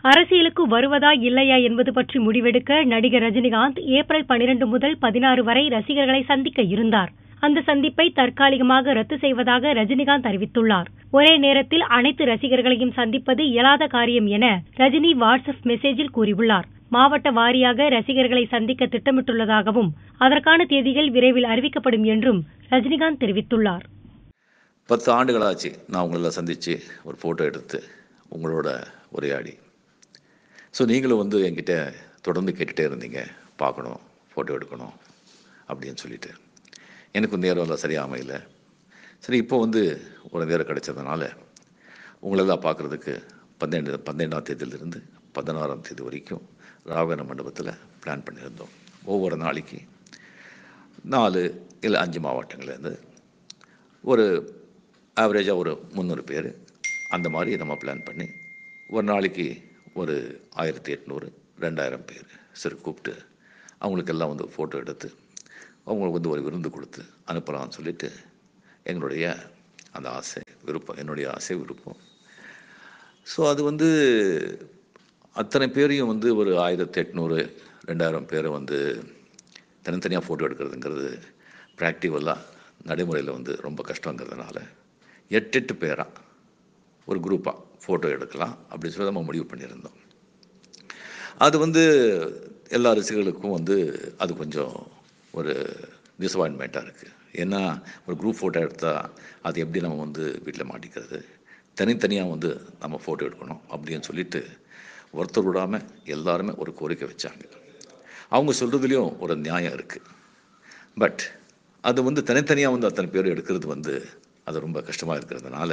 அரசியலுக்கு வருவதா இல்லையா என்பது பற்றி முடிவெடுக்க நடிகர் ரஜினிகாந்த் ஏப்ரல் பனிரெண்டு முதல் பதினாறு வரை ரசிகர்களை சந்திக்க இருந்தார். அந்த சந்திப்பை தற்காலிகமாக ரத்து செய்வதாக ரஜினிகாந்த் அறிவித்துள்ளார். ஒரே நேரத்தில் அனைத்து ரசிகர்களையும் சந்திப்பது இயலாத காரியம் என ரஜினி வாட்ஸ்அப் மெசேஜில் கூறியுள்ளார். மாவட்ட வாரியாக ரசிகர்களை சந்திக்க திட்டமிட்டுள்ளதாகவும் அதற்கான தேதிகள் விரைவில் அறிவிக்கப்படும் என்றும் ரஜினிகாந்த் தெரிவித்துள்ளார். பத்து ஆண்டுகளாச்சு நான் உங்களெல்லாம் சந்தித்து ஒரு ஃபோட்டோ எடுத்து உங்களோட உரையாடி. ஸோ நீங்களும் வந்து என்கிட்ட தொடர்ந்து கேட்டுகிட்டே இருந்தீங்க. பார்க்கணும் ஃபோட்டோ எடுக்கணும் அப்படின்னு சொல்லிட்டு. எனக்கு நேரம் எல்லாம் சரியாக அமையல. சரி இப்போ வந்து ஒரு நேரம் கிடைச்சதுனால உங்களெல்லாம் பார்க்குறதுக்கு பன்னெண்டு பன்னெண்டாம் தேதியிலிருந்து பதினாறாம் தேதி வரைக்கும் ராகவன மண்டபத்தில் பிளான் பண்ணியிருந்தோம். ஒவ்வொரு நாளைக்கு நாலு இல்லை அஞ்சு மாவட்டங்கள்லேருந்து ஒரு ஆவரேஜாக ஒரு முந்நூறு பேர் அந்த மாதிரி நம்ம பிளான் பண்ணி ஒரு நாளைக்கு ஒரு ஆயிரத்தி எட்நூறு ரெண்டாயிரம் பேர் சரி கூப்பிட்டு அவங்களுக்கெல்லாம் வந்து ஃபோட்டோ எடுத்து அவங்களுக்கு வந்து ஒரு விருந்து கொடுத்து அனுப்பலாம்னு சொல்லிட்டு எங்களுடைய அந்த ஆசை விருப்பம் என்னுடைய ஆசை விருப்பம். ஸோ அது வந்து அத்தனை பேரையும் வந்து ஒரு ஆயிரத்தி எட்நூறு ரெண்டாயிரம் பேரை வந்து தனித்தனியாக ஃபோட்டோ எடுக்கிறதுங்கிறது ப்ராக்டிவலாக நடைமுறையில் வந்து ரொம்ப கஷ்டங்கிறதுனால எட்டு எட்டு பேராக ஒரு குரூப்பாக ஃபோட்டோ எடுக்கலாம். அப்படின்னு சொல்லி நம்ம முடிவு பண்ணியிருந்தோம். அது வந்து எல்லா ரசிகர்களுக்கும் வந்து அது கொஞ்சம் ஒரு டிசப்பாயின்மெண்ட்டாக இருக்குது ஏன்னா ஒரு குரூப் ஃபோட்டோ எடுத்தால் அது எப்படி நம்ம வந்து வீட்டில் மாட்டிக்கிறது? தனித்தனியாக வந்து நம்ம ஃபோட்டோ எடுக்கணும் அப்படின்னு சொல்லிட்டு ஒருத்தர் விடாமல் எல்லாருமே ஒரு கோரிக்கை வச்சாங்க. அவங்க சொல்கிறதுலேயும் ஒரு நியாயம் இருக்குது பட் அது வந்து தனித்தனியாக வந்து அத்தனை பேர் எடுக்கிறது வந்து அது ரொம்ப கஷ்டமாக இருக்கிறதுனால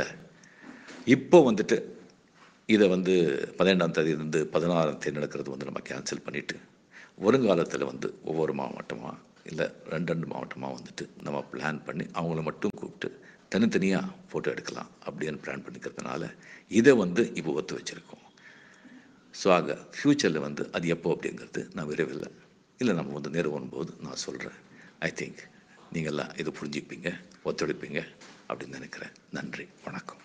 இப்போ வந்துட்டு இதை வந்து பதினெண்டாம் தேதியிலிருந்து பதினாறாம் தேதி நடக்கிறது வந்து நம்ம கேன்சல் பண்ணிவிட்டு வருங்காலத்தில் வந்து ஒவ்வொரு மாவட்டமாக இல்லை ரெண்டு ரெண்டு மாவட்டமாக வந்துட்டு நம்ம பிளான் பண்ணி அவங்கள மட்டும் கூப்பிட்டு தனித்தனியாக ஃபோட்டோ எடுக்கலாம் அப்படின்னு பிளான் பண்ணிக்கிறதுனால இதை வந்து இப்போ ஒத்து வச்சுருக்கோம். ஸோ ஆக ஃப்யூச்சரில் வந்து அது எப்போ அப்படிங்கிறது நான் விரைவில் இல்லை நம்ம வந்து நேரம் வரும்போது நான் சொல்கிறேன் ஐ திங்க் நீங்கள்லாம் இதை புரிஞ்சுப்பீங்க ஒத்துழைப்பீங்க அப்படின்னு நினைக்கிறேன். நன்றி வணக்கம்.